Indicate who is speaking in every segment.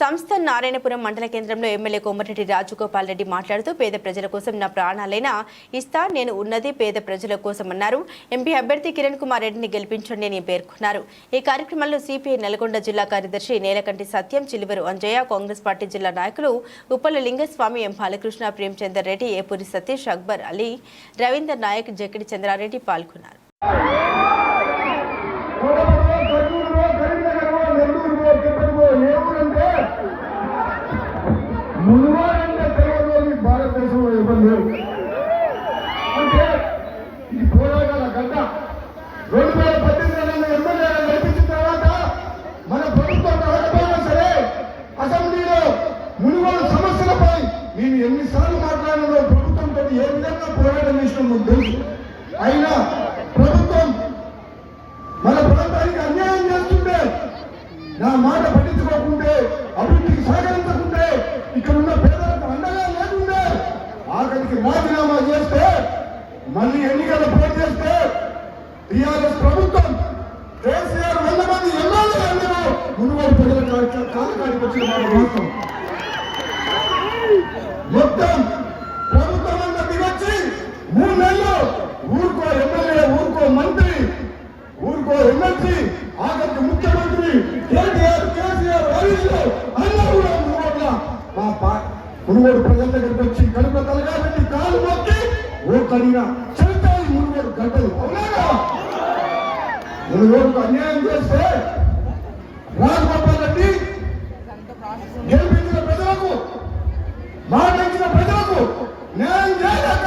Speaker 1: సంస్థ నారాయణపురం మండల కేంద్రంలో ఎమ్మెల్యే కోమటిరెడ్డి రాజగోపాల్ రెడ్డి మాట్లాడుతూ పేద ప్రజల కోసం నా ప్రాణాలైనా ఇస్తా నేను ఉన్నది పేద ప్రజల కోసం అన్నారు. ఎంపీ అభ్యర్థి కిరణ్ కుమార్ రెడ్డిని గెలిపించండి అని పేర్కొన్నారు. ఈ కార్యక్రమంలో సిపిఐ నల్గొండ జిల్లా కార్యదర్శి నేలకంటి సత్యం చిలువరు అంజయ్య కాంగ్రెస్ పార్టీ జిల్లా నాయకులు ఉప్పల లింగస్వామి ఎం బాలకృష్ణ ప్రేమచందర్ రెడ్డి ఏపూరి సతీష్ అక్బర్ అలీ రవీందర్ నాయక్ జకిడి చంద్రారెడ్డి పాల్గొన్నారు.
Speaker 2: మునుగోడంటే తెలియదు భారతదేశంలో ఎవరు లేరు అంటే ఇది పోరాటాల గడ్డ. రెండు వేల పద్దెనిమిది ఎమ్మెల్యేలను గెలిపించిన తర్వాత మన ప్రభుత్వం రాకపోయినా సరే అసెంబ్లీలో మునుగోడు సమస్యలపై నేను ఎన్నిసార్లు మాట్లాడినో ప్రభుత్వంతో ఏ విధంగా పోరాటం చేసినా మీకు తెలుసు. అయినా ప్రభుత్వం మన ప్రాంతానికి అన్యాయం చేస్తుంటే నా మాట మళ్ళీ ఎన్నికలు పోటీ చేస్తే టీఆర్ఎస్ ప్రభుత్వం కేసీఆర్ వంద మంది ఎమ్మెల్యే అందరూ మునుగోడు ప్రజల కాలకాడికి వచ్చిన మాట వాస్తవం మొత్తం ప్రభుత్వం అంతా దిగొచ్చి మూడు నెలలు ఊరుకో ఎమ్మెల్యే ఊరుకో మంత్రి ఊరుకో ఎమ్మెల్సీ ఆఖరికి ముఖ్యమంత్రి కేటీఆర్ కేసీఆర్ హరీష్ అందరూ కూడా మునుగోడుల. మా పా మునుగోడు ప్రజల దగ్గరికి వచ్చి కడుపు తలగా పెట్టి కాలు మొక్కి ఓ కడిగా చరిత్ర మునుగోడు గడ్డలు అవునా అన్యాయం చేస్తే రాజగోపాల్ రెడ్డి గెలిపించిన ప్రజలకు మాట ఇచ్చిన ప్రజలకు న్యాయం చేయలేక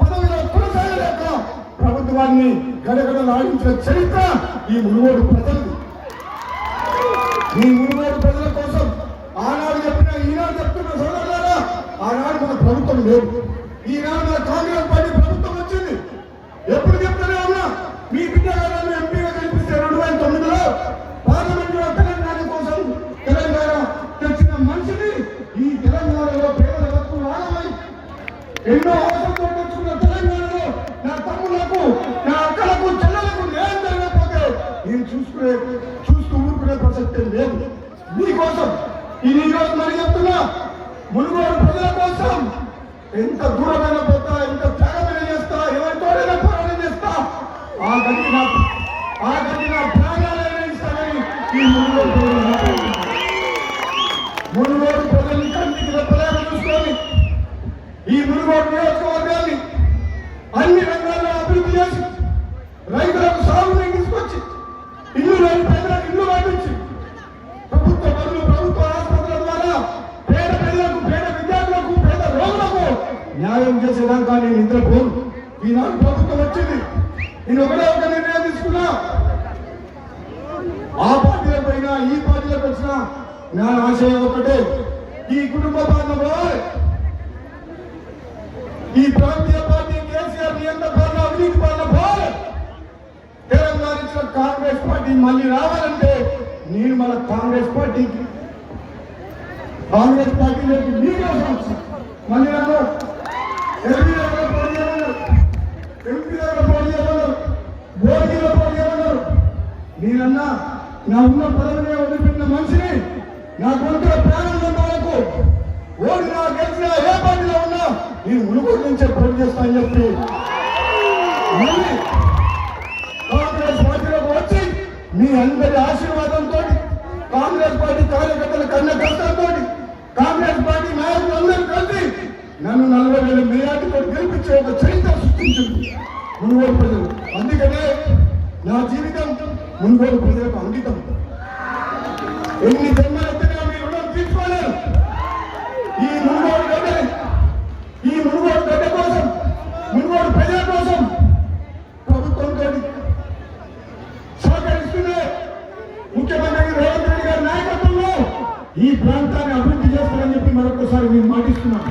Speaker 2: పదవిలో కొనసాగలేక ప్రభుత్వాన్ని గడగడలాడించిన చరిత్ర ఈ మునుగోడు ప్రజలు ఈ మునుగోడు ప్రజల కోసం ఆనాడు చెప్పిన ఈనాడు చెప్తున్న సోదరులారా ఆనాడు మన ప్రభుత్వం లేదు. ఈనాడు మన కాంగ్రెస్ పార్టీ ఎన్నో అవసరంతో తెచ్చుకున్న తెలంగాణలో నా తమ్ములకు నా అక్కలకు చెల్లెలకు న్యాయం జరగకపోతే నేను చూసుకునే చూస్తూ ఊరుకునే ప్రసక్తి లేదు. మీకోసం ఇది ఈరోజు మరి చెప్తున్నా మునుగోడు ప్రజల కోసం ఎంత దూరమైన పోతా ఎంత త్యాగమైన చేస్తా ఎవరితోడైనా పోరాటం చేస్తా ఆ గట్టి నా ఆ గట్టి నా ప్రాణాలైనా ఇస్తానని ఈ మునుగోడు ప్రజలు మునుగోడు ఈ మునుగోడు నియోజకవర్గాన్ని అన్ని రంగాల్లో అభివృద్ధి చేసి రైతులకు సాగుని తీసుకొచ్చి ఇల్లు లేని పేదలకు ఇల్లు పంపించి ప్రభుత్వ బడులు ప్రభుత్వ ఆసుపత్రుల ద్వారా పేద పిల్లలకు పేద విద్యార్థులకు పేద రోగులకు న్యాయం చేసేదాకా నేను నిద్రపోను. ఈనాడు ప్రభుత్వం వచ్చింది. నేను ఒకటే ఒక నిర్ణయం తీసుకున్నా. ఆ పార్టీలకు పోయినా ఈ పార్టీలకు వచ్చినా నా ఆశయం ఒకటే. ఈ కుటుంబ బాంధవులు ఈ ప్రాంతీయ పార్టీ కేసీఆర్ ఎంత పాలన అవినీతి పడిన పోలే తెలంగాణ ఇచ్చిన కాంగ్రెస్ పార్టీ మళ్ళీ రావాలంటే నేను మన కాంగ్రెస్ పార్టీకి కాంగ్రెస్ పార్టీలోకి మీరు అవసరం మళ్ళీ నన్ను ఎంపీ దగ్గర పోటీ చేయమన్నారు. ఎంపీ దగ్గర పోటీ చేయమన్నారు. భోగిలో పోటీ చేయమన్నారు. నేనన్నా నా ఉన్న పదవిని వదిలిపెట్టిన మనిషి మళ్ళీ కాంగ్రెస్ పార్టీలోకి వచ్చి మీ అందరి ఆశీర్వాదంతో కాంగ్రెస్ పార్టీ కార్యకర్తల కన్న కష్టంతో కాంగ్రెస్ పార్టీ నాయకులు అందరూ కలిసి నన్ను నలభై వేల మేయాటితో గెలిపించే ఒక చరిత్ర సృష్టించింది మునుగోడు ప్రజలు అందుకనే నా జీవితం మునుగోడు ప్రజలకు అంకితం ఎన్ని జన్మలైతే ఈ ప్రాంతాన్ని అభివృద్ధి చేస్తారని చెప్పి మరొకసారి మేము మాటిస్తున్నాం